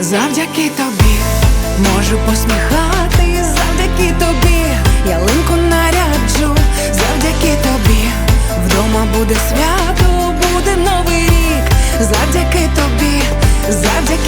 Завдяки тобі можу посміхати, завдяки тобі ялинку наряджу, завдяки тобі вдома буде свято, буде новий рік, завдяки тобі, завдяки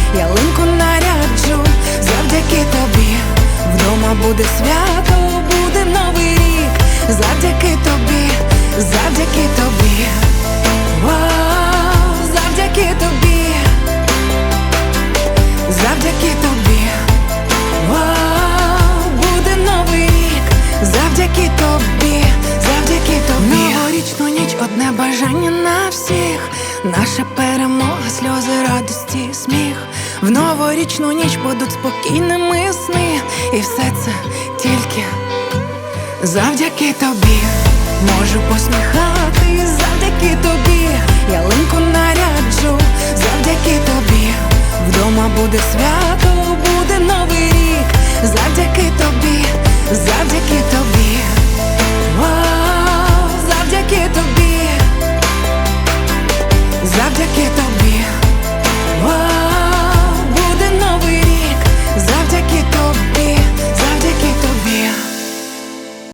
буде свято, буде новий рік, завдяки тобі, завдяки тобі, Вау, завдяки тобі, завдяки тобі, Вау, буде новий рік, завдяки тобі, завдяки тобі. Новорічну ніч одне бажання на всіх. Наша перемога, сльози, радості, сміх. В новорічну ніч будуть спокійними сни. І все це тільки завдяки тобі. Можу посміхати, завдяки тобі. Ялинку наряджу, завдяки тобі. Вдома буде свято, буде новий рік, завдяки тобі,